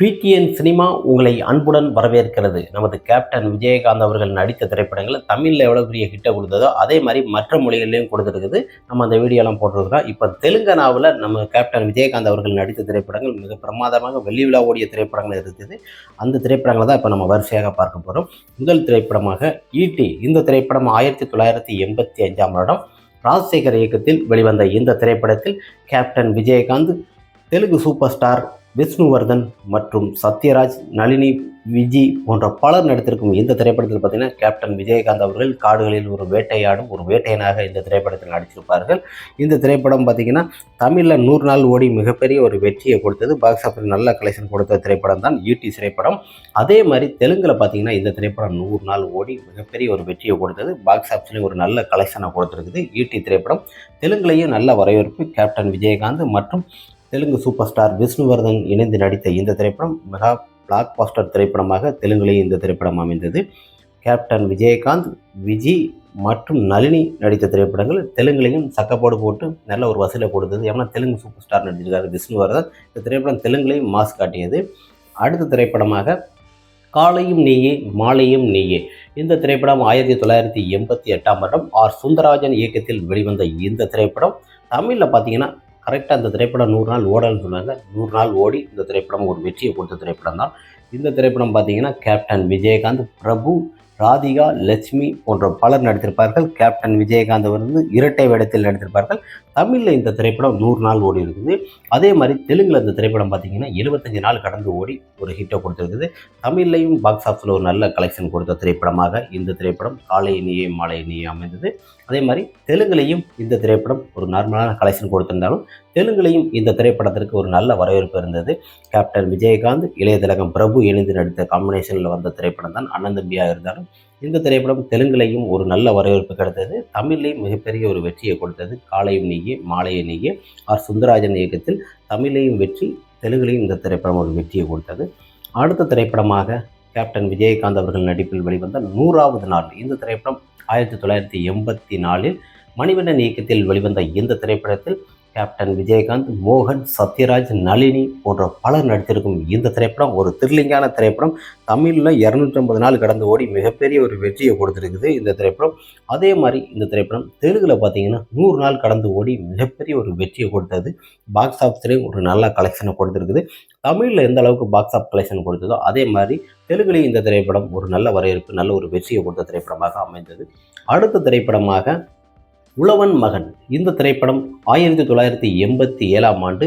PTN cinema உங்களை அன்புடன் வரவேற்கிறது. நமது கேப்டன் விஜயகாந்த் அவர்கள் நடித்த திரைப்படங்கள் தமிழில் எவ்வளோ பெரிய ஹிட்டை கொடுத்ததோ அதே மாதிரி மற்ற மொழிகள்லையும் கொடுத்துருக்குது. நம்ம அந்த வீடியோலாம் போட்டிருக்கிறோம். இப்போ தெலுங்கானாவில் நம்ம கேப்டன் விஜயகாந்த் அவர்கள் நடித்த திரைப்படங்கள் மிக பிரமாதமாக வெள்ளி விழா ஓடிய திரைப்படங்கள் இருக்குது. அந்த திரைப்படங்களை தான் இப்போ நம்ம வரிசையாக பார்க்க போகிறோம் முதல் திரைப்படமாக ஈட்டி இந்த திரைப்படம் ஆயிரத்தி தொள்ளாயிரத்தி எண்பத்தி அஞ்சாம் வருடம் ராஜசேகர் இயக்கத்தில் வெளிவந்த இந்த திரைப்படத்தில் captain Vijayakanth Telugu super star Vishnuvardhan மற்றும் சத்யராஜ் நளினி விஜி போன்ற பலர் நடித்திருக்கும் இந்த திரைப்படத்தில் பார்த்தீங்கன்னா கேப்டன் விஜயகாந்த் அவர்கள் காடுகளில் ஒரு வேட்டையாடும் ஒரு வேட்டையனாக இந்த திரைப்படத்தில் நடிச்சிருப்பார்கள் இந்த திரைப்படம் பார்த்தீங்கன்னா தமிழில் நூறு நாள் ஓடி மிகப்பெரிய ஒரு வெற்றியை கொடுத்தது. பாக்ஸ் ஆஃபீஸ் நல்ல கலெக்ஷன் கொடுத்த திரைப்படம் தான் ஈட்டி திரைப்படம். அதே மாதிரி தெலுங்கில் பார்த்தீங்கன்னா இந்த திரைப்படம் நூறு நாள் ஓடி மிகப்பெரிய ஒரு வெற்றியை கொடுத்தது. பாக்ஸ் ஆஃபீஸ்லேயும் ஒரு நல்ல கலெக்ஷனை கொடுத்துருக்குது ஈட்டி திரைப்படம். தெலுங்குலேயும் நல்ல வரவேற்பு கேப்டன் விஜயகாந்த் மற்றும் தெலுங்கு சூப்பர் ஸ்டார் விஷ்ணுவர்தன் இணைந்து நடித்த இந்த திரைப்படம் மெகா பிளாக் பாஸ்டர் திரைப்படமாக தெலுங்குலேயும் இந்த திரைப்படம் அமைந்தது. கேப்டன் விஜயகாந்த் விஜி மற்றும் நளினி நடித்த திரைப்படங்கள் தெலுங்குலையும் சக்கப்போடு போட்டு நல்ல ஒரு வசூலை கொடுத்தது. ஏன்னா தெலுங்கு சூப்பர் ஸ்டார் நடிச்சிருக்காரு விஷ்ணுவர்தன். இந்த திரைப்படம் தெலுங்குலையும் மாஸ் காட்டியது. அடுத்த திரைப்படமாக காலையும் நீயே மாலையும் நீயே. இந்த திரைப்படம் ஆயிரத்தி தொள்ளாயிரத்தி எண்பத்தி எட்டாம் வருடம் ஆர். சுந்தரராஜன் இயக்கத்தில் வெளிவந்த இந்த திரைப்படம் தமிழில் பார்த்தீங்கன்னா கரெக்டாக அந்த திரைப்படம் நூறு நாள் ஓடல்னு சொன்னாங்க. நூறு நாள் ஓடி இந்த திரைப்படம் ஒரு வெற்றியை கொடுத்த திரைப்படம் தான் இந்த திரைப்படம் பார்த்தீங்கன்னா கேப்டன் விஜயகாந்த் பிரபு ராதிகா லட்சுமி போன்ற பலர் நடித்திருப்பார்கள். கேப்டன் விஜயகாந்த் வந்து இரட்டை வேடத்தில் நடித்திருப்பார்கள். தமிழில் இந்த திரைப்படம் நூறு நாள் ஓடி இருக்குது. அதே மாதிரி தெலுங்கில் இந்த திரைப்படம் பார்த்தீங்கன்னா எழுபத்தஞ்சு நாள் கடந்து ஓடி ஒரு ஹிட்டை கொடுத்துருக்குது. தமிழ்லையும் பாக்ஸ் ஆஃபீஸில் ஒரு நல்ல கலெக்ஷன் கொடுத்த திரைப்படமாக இந்த திரைப்படம் காலை நீயே மாலை நீயே அமைந்தது. அதே மாதிரி தெலுங்குலையும் இந்த திரைப்படம் ஒரு நார்மலான கலெக்ஷன் கொடுத்திருந்தாலும் தெலுங்குலையும் இந்த திரைப்படத்திற்கு ஒரு நல்ல வரவேற்பு இருந்தது. கேப்டன் விஜயகாந்த் இளைய திலகம் பிரபு இணைந்து நடித்த காம்பினேஷனில் வந்த திரைப்படம் தான் அண்ணன் தம்பியாக இருந்தாலும் இந்த திரைப்படம் தெலுங்குலையும் ஒரு நல்ல வரவேற்பு கிடைத்தது தமிழ்லையும் மிகப்பெரிய ஒரு வெற்றியை கொடுத்தது. காலையும் நீயே மாலையை நீயே. ஆர். சுந்தரராஜன் இயக்கத்தில் தமிழையும் வெற்றி தெலுங்குலையும் இந்த திரைப்படம் ஒரு வெற்றியை கொடுத்தது. அடுத்த திரைப்படமாக கேப்டன் விஜயகாந்த் அவர்கள் நடிப்பில் வெளிவந்த நூறாவது நாள் இந்த திரைப்படம் ஆயிரத்தி தொள்ளாயிரத்தி எண்பத்தி நாலில் மணிவண்ணன் இயக்கத்தில் வெளிவந்த இந்த திரைப்படத்தில் கேப்டன் விஜயகாந்த் மோகன் சத்யராஜ் நளினி போன்ற பலர் நடித்திருக்கும் இந்த திரைப்படம் ஒரு த்ரில்லிங்கான திரைப்படம். தமிழில் இரநூற்றம்பது நாள் கடந்து ஓடி மிகப்பெரிய ஒரு வெற்றியை கொடுத்துருக்குது இந்த திரைப்படம். அதே மாதிரி இந்த திரைப்படம் தெலுங்கில் பார்த்தீங்கன்னா நூறு நாள் கடந்து ஓடி மிகப்பெரிய ஒரு வெற்றியை கொடுத்தது. பாக்ஸ் ஆஃபீஸ்லேயும் ஒரு நல்ல கலெக்ஷனை கொடுத்துருக்குது. தமிழில் எந்த அளவுக்கு பாக்ஸ் ஆஃப் கலெக்ஷன் கொடுத்ததோ அதே மாதிரி தெலுங்குலேயும் இந்த திரைப்படம் ஒரு நல்ல வரவேற்பு நல்ல ஒரு வெற்றியை கொடுத்த திரைப்படமாக அமைந்தது. அடுத்த திரைப்படமாக உழவன் மகன். இந்த திரைப்படம் ஆயிரத்தி தொள்ளாயிரத்தி எண்பத்தி ஏழாம் ஆண்டு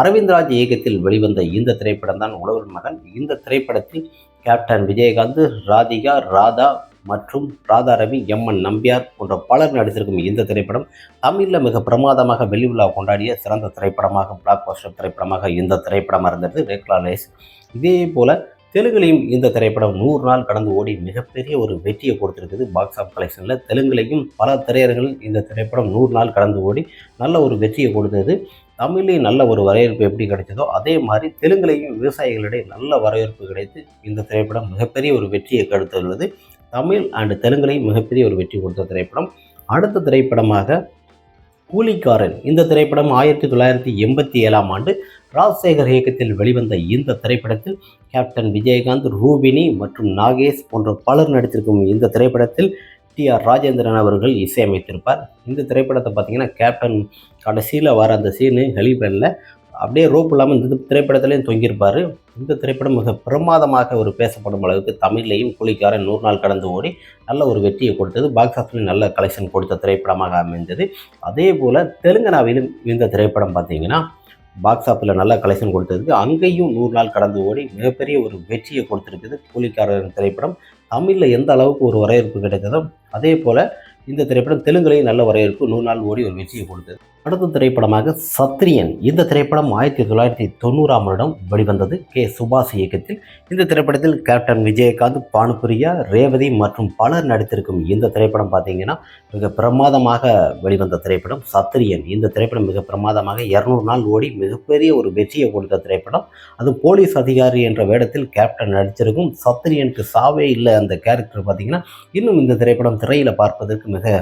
அரவிந்த்ராஜ் இயக்கத்தில் வெளிவந்த இந்த திரைப்படம் தான் உழவன் மகன். இந்த திரைப்படத்தில் கேப்டன் விஜயகாந்த் ராதிகா ராதா மற்றும் ராதா ரவி எம்என் நம்பியார் போன்ற பலர் நடித்திருக்கும் இந்த திரைப்படம் தமிழில் மிக பிரமாதமாக வெள்ளி கொண்டாடிய சிறந்த திரைப்படமாக பிளாக் பாஸ்டர் திரைப்படமாக இந்த திரைப்படமாக இருந்தது. ரேக்லா லேஸ் இதே போல் தெலுங்குலையும் இந்த திரைப்படம் நூறு நாள் கடந்து ஓடி மிகப்பெரிய ஒரு வெற்றியை கொடுத்துருக்குது பாக்ஸ் ஆஃப் கலெக்ஷனில் தெலுங்குலையும் பல திரையர்கள் இந்த திரைப்படம் நூறு நாள் கடந்து ஓடி நல்ல ஒரு வெற்றியை கொடுத்தது. தமிழ்லேயும் நல்ல ஒரு வரவேற்பு எப்படி கிடைச்சதோ அதே மாதிரி தெலுங்குலையும் விவசாயிகளிடையே நல்ல வரவேற்பு கிடைத்து இந்த திரைப்படம் மிகப்பெரிய ஒரு வெற்றியை கொடுத்துள்ளது. தமிழ் அண்டு தெலுங்குலையும் மிகப்பெரிய ஒரு வெற்றி கொடுத்த திரைப்படம். அடுத்த திரைப்படமாக கூலிக்காரன். இந்த திரைப்படம் ஆயிரத்தி தொள்ளாயிரத்தி எண்பத்தி ஏழாம் ஆண்டு ராஜசேகர் இயக்கத்தில் வெளிவந்த இந்த திரைப்படத்தில் கேப்டன் விஜயகாந்த் ரூபினி மற்றும் நாகேஷ் போன்ற பலர் நடித்திருக்கும் இந்த திரைப்படத்தில் டி ஆர் ராஜேந்திரன் அவர்கள் இசையமைத்திருப்பார். இந்த திரைப்படத்தை பார்த்தீங்கன்னா கேப்டன் கடைசியில் வர அந்த சீனு ஹெலிபேனில் அப்படியே ரோப் இல்லாமல் இந்த திரைப்படத்துலேயும் தொங்கியிருப்பார். இந்த திரைப்படம் மிக பிரமாதமாக ஒரு பேசப்படும் அளவுக்கு தமிழ்லையும் கூலிக்காரன் நூறு நாள் கடந்து ஓடி நல்ல ஒரு வெற்றியை கொடுத்தது. பாக்ஸ் ஆஃபீஸில் நல்ல கலெக்ஷன் கொடுத்த திரைப்படமாக அமைந்தது. அதே போல் தெலுங்கனாவிலும் இந்த திரைப்படம் பார்த்தீங்கன்னா பாக்ஸ் ஆஃபில் நல்ல கலெக்ஷன் கொடுத்ததுக்கு அங்கேயும் நூறு நாள் கடந்து ஓடி மிகப்பெரிய ஒரு வெற்றியை கொடுத்துருக்குது கூலிக்காரன் திரைப்படம். தமிழில் எந்த அளவுக்கு ஒரு வரவேற்பு கிடைத்ததோ அதே போல் இந்த திரைப்படம் தெலுங்குலையும் நல்ல வரவேற்பு நூறு நாள் ஓடி ஒரு வெற்றியை கொடுத்தது. அடுத்த திரைப்படமாக சத்ரியன். இந்த திரைப்படம் ஆயிரத்தி தொள்ளாயிரத்தி தொண்ணூறாம் வருடம் வெளிவந்தது. கே. சுபாஷ் இயக்கத்தில். இந்த திரைப்படத்தில் கேப்டன் விஜயகாந்த் பானுபிரியா ரேவதி மற்றும் பலர் நடித்திருக்கும் இந்த திரைப்படம் பார்த்தீங்கன்னா மிக பிரமாதமாக வெளிவந்த திரைப்படம். சத்ரியன். இந்த திரைப்படம் மிக பிரமாதமாக இரநூறு நாள் ஓடி மிகப்பெரிய ஒரு வெற்றியை கொடுத்த திரைப்படம். அது போலீஸ் அதிகாரி என்ற வேடத்தில் கேப்டன் நடிச்சிருக்கும் சத்ரியனுக்கு சாவே இல்லை அந்த கேரக்டர் பார்த்தீங்கன்னா இன்னும் இந்த திரைப்படம் திரையில் பார்ப்பதற்கு மிக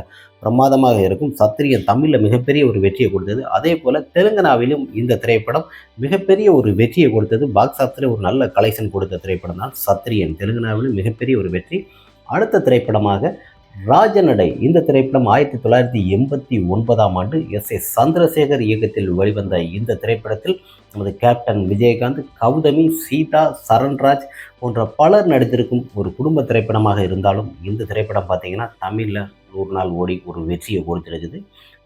பிரமாதமாக இருக்கும். சத்திரியன் தமிழில் மிகப்பெரிய ஒரு வெற்றியை கொடுத்தது. அதே போல் தெலுங்கனாவிலும் இந்த திரைப்படம் மிகப்பெரிய ஒரு வெற்றியை கொடுத்தது. பாக்ஸ் ஆஃபீஸில் ஒரு நல்ல கலெக்ஷன் கொடுத்த திரைப்படம் தான் சத்திரியன் தெலுங்கனாவிலும் மிகப்பெரிய ஒரு வெற்றி. அடுத்த திரைப்படமாக ராஜநடை. இந்த திரைப்படம் ஆயிரத்தி தொள்ளாயிரத்தி எண்பத்தி ஒன்பதாம் ஆண்டு எஸ். எஸ் சந்திரசேகர் இயக்கத்தில் வெளிவந்த இந்த திரைப்படத்தில் நமது கேப்டன் விஜயகாந்த் கௌதமி சீதா சரண்ராஜ் போன்ற பலர் நடித்திருக்கும் ஒரு குடும்ப திரைப்படமாக இருந்தாலும் இந்த திரைப்படம் பார்த்திங்கன்னா தமிழில் நூறு நாள் ஓடி ஒரு வெற்றியை கொடுத்துருக்குது.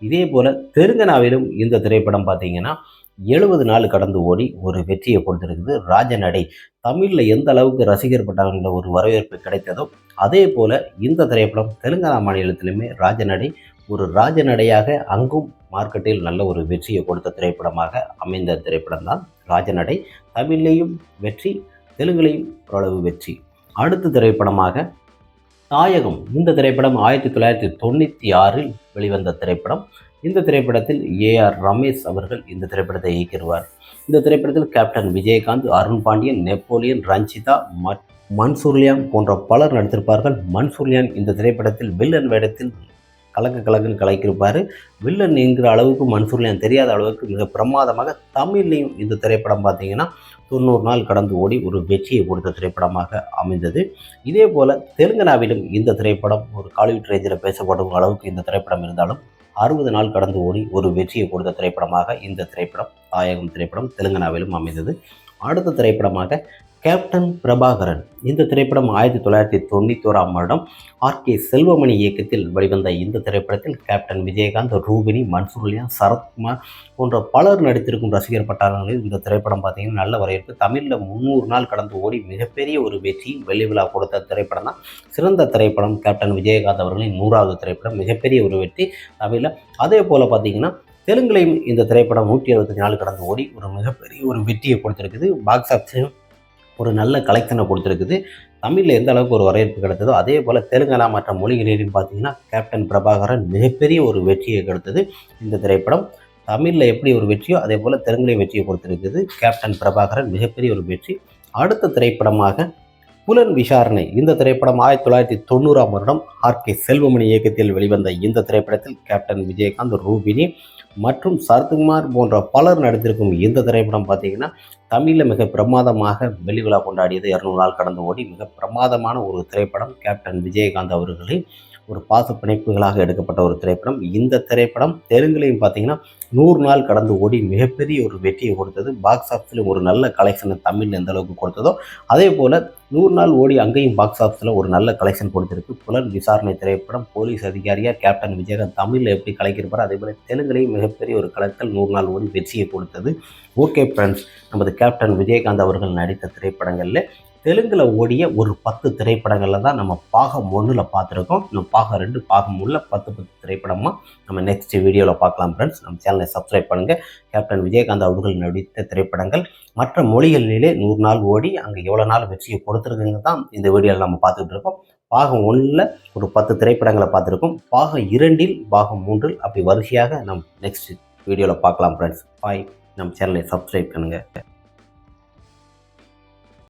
இதே போல் தெலுங்கனாவிலும் இந்த திரைப்படம் பார்த்தீங்கன்னா எழுபது நாள் கடந்து ஓடி ஒரு வெற்றியை கொடுத்துருக்குது. ராஜநடை தமிழில் எந்த அளவுக்கு ரசிகர் பட்டவங்கள ஒரு வரவேற்பு கிடைத்ததோ அதே போல் இந்த திரைப்படம் தெலுங்கானா மாநிலத்திலுமே ராஜநடை ஒரு ராஜநடையாக அங்கும் மார்க்கெட்டில் நல்ல ஒரு வெற்றியை கொடுத்த திரைப்படமாக அமைந்த திரைப்படம் தான் ராஜநடை. தமிழ்லேயும் வெற்றி தெலுங்குலேயும் ஓரளவு வெற்றி. அடுத்த திரைப்படமாக தாயகம் இந்த திரைப்படம் ஆயிரத்தி தொள்ளாயிரத்தி தொண்ணூற்றி ஆறில் வெளிவந்த திரைப்படம். இந்த திரைப்படத்தில் ஏஆர் ரமேஷ் அவர்கள் இந்த திரைப்படத்தை இயக்கிடுவார். இந்த திரைப்படத்தில் கேப்டன் விஜயகாந்த் அருண் பாண்டியன் நெப்போலியன் ரஞ்சிதா மன்சூர்லியான் போன்ற பலர் நடித்திருப்பார்கள். மன்சூர்லியான் இந்த திரைப்படத்தில் வில்லன் வேடத்தில் கலக்கு கலக்குன்னு கலக்கியிருப்பார். வில்லன் என்கிற அளவுக்கு மன்சூர்லியான் தெரியாத அளவுக்கு மிக பிரமாதமாக தமிழ்லையும் இந்த திரைப்படம் பார்த்தீங்கன்னா தொண்ணூறு நாள் கடந்து ஓடி ஒரு வெற்றியை கொடுத்த திரைப்படமாக அமைந்தது. இதே போல் தெலுங்கனாவிலும் இந்த திரைப்படம் ஒரு காலிவுட் ரேஞ்சில் பேசப்படும் அளவுக்கு இந்த திரைப்படம் இருந்தாலும் அறுபது நாள் கடந்து ஓடி ஒரு வெற்றியை கொடுத்த திரைப்படமாக இந்த திரைப்படம் தாயகம் திரைப்படம் தெலுங்கனாவிலும் அமைந்தது. அடுத்த திரைப்படமாக கேப்டன் பிரபாகரன். இந்த திரைப்படம் ஆயிரத்தி தொள்ளாயிரத்தி தொண்ணூத்தோராம் வருடம் ஆர். கே. செல்வமணி இயக்கத்தில் வெளிவந்த இந்த திரைப்படத்தில் கேப்டன் விஜயகாந்த் ரூபினி மன்சூர்லியா சரத்குமார் போன்ற பலர் நடித்திருக்கும் ரசிகர் பட்டாளங்களில் இந்த திரைப்படம் பார்த்தீங்கன்னா நல்ல வரவேற்பு. தமிழில் முந்நூறு நாள் கடந்து ஓடி மிகப்பெரிய ஒரு வெற்றி வெள்ளி விழா கொடுத்த திரைப்படம் தான். சிறந்த திரைப்படம் கேப்டன் விஜயகாந்த் அவர்களின் நூறாவது திரைப்படம். மிகப்பெரிய ஒரு வெற்றி தமிழில். அதே போல் பார்த்தீங்கன்னா தெலுங்குலையும் இந்த திரைப்படம் நூற்றி அறுபத்தஞ்சு நாள் கடந்து ஓடி ஒரு மிகப்பெரிய ஒரு வெற்றியை கொடுத்துருக்குது. பாக்ஸ் ஆஃபீஸையும் ஒரு நல்ல கலெக்ஷனை கொடுத்துருக்குது. தமிழில் எந்த அளவுக்கு ஒரு வரவேற்பு கிடைத்ததோ அதே போல் தெலுங்கனா மற்ற மொழிகளிலும் பார்த்தீங்கன்னா கேப்டன் பிரபாகரன் மிகப்பெரிய ஒரு வெற்றியை கொடுத்தது இந்த திரைப்படம். தமிழில் எப்படி ஒரு வெற்றியோ அதே போல் தெலுங்குலையும் வெற்றியை கொடுத்துருக்குது. கேப்டன் பிரபாகரன் மிகப்பெரிய ஒரு வெற்றி. அடுத்த திரைப்படமாக புலன் விசாரணை. இந்த திரைப்படம் ஆயிரத்தி தொள்ளாயிரத்தி தொண்ணூறாம் வருடம் ஆர் கே செல்வமணி இயக்கத்தில் வெளிவந்த இந்த திரைப்படத்தில் கேப்டன் விஜயகாந்த் ரூபினி மற்றும் சரத்குமார் போன்ற பலர் நடித்திருக்கும் இந்த திரைப்படம் பார்த்தீங்கன்னா தமிழில் மிக பிரமாதமாக வெளிவிழா கொண்டாடியது இரநூறு நாள் கடந்து ஓடி மிக பிரமாதமான ஒரு திரைப்படம் கேப்டன் விஜயகாந்த் அவர்களின் ஒரு பாச பிணைப்புகளாக எடுக்கப்பட்ட ஒரு திரைப்படம். இந்த திரைப்படம் தெலுங்குலையும் பார்த்தீங்கன்னா நூறு நாள் கடந்து ஓடி மிகப்பெரிய ஒரு வெற்றியை கொடுத்தது. பாக்ஸ் ஆஃபீஸில் ஒரு நல்ல கலெக்ஷனை தமிழில் எந்த அளவுக்கு கொடுத்ததோ அதே போல் நூறு நாள் ஓடி அங்கேயும் பாக்ஸ் ஆஃபீஸில் ஒரு நல்ல கலெக்ஷன் கொடுத்துருக்கு. புலன் விசாரணை திரைப்படம் போலீஸ் அதிகாரியாக கேப்டன் விஜயகாந்த் தமிழில் எப்படி கலைக்கிருப்பார் அதே போல் தெலுங்குலையும் மிகப்பெரிய ஒரு கலெக்டல் நூறு நாள் ஓடி வெற்றியை கொடுத்தது. ஓகே ஃப்ரெண்ட்ஸ் நமது கேப்டன் விஜயகாந்த் அவர்கள் நடித்த திரைப்படங்களில் தெலுங்கில் ஓடிய ஒரு பத்து திரைப்படங்களில் தான் நம்ம பாகம் ஒன்றில் பார்த்துருக்கோம். இன்னும் பாகம் ரெண்டு பாகம் உள்ள பத்து பத்து திரைப்படமாக நம்ம நெக்ஸ்ட் வீடியோவில் பார்க்கலாம் ஃப்ரெண்ட்ஸ் நம்ம சேனலை சப்ஸ்கிரைப் பண்ணுங்கள் கேப்டன் விஜயகாந்த் அவர்கள் நடித்த திரைப்படங்கள். மற்ற மொழிகளிலே நூறு நாள் ஓடி அங்கே எவ்வளோ நாள் வெற்றியை கொடுத்துருக்குங்க தான் இந்த வீடியோவில் நம்ம பார்த்துக்கிட்டு இருக்கோம். பாகம் ஒன்றில் ஒரு பத்து திரைப்படங்களை பார்த்துருக்கோம். பாகம் இரண்டில் பாகம் மூன்றில் அப்படி வரிசையாக நம் நெக்ஸ்ட் வீடியோவில் பார்க்கலாம் ஃப்ரெண்ட்ஸ் பாய் நம்ம சேனலை சப்ஸ்கிரைப் பண்ணுங்கள்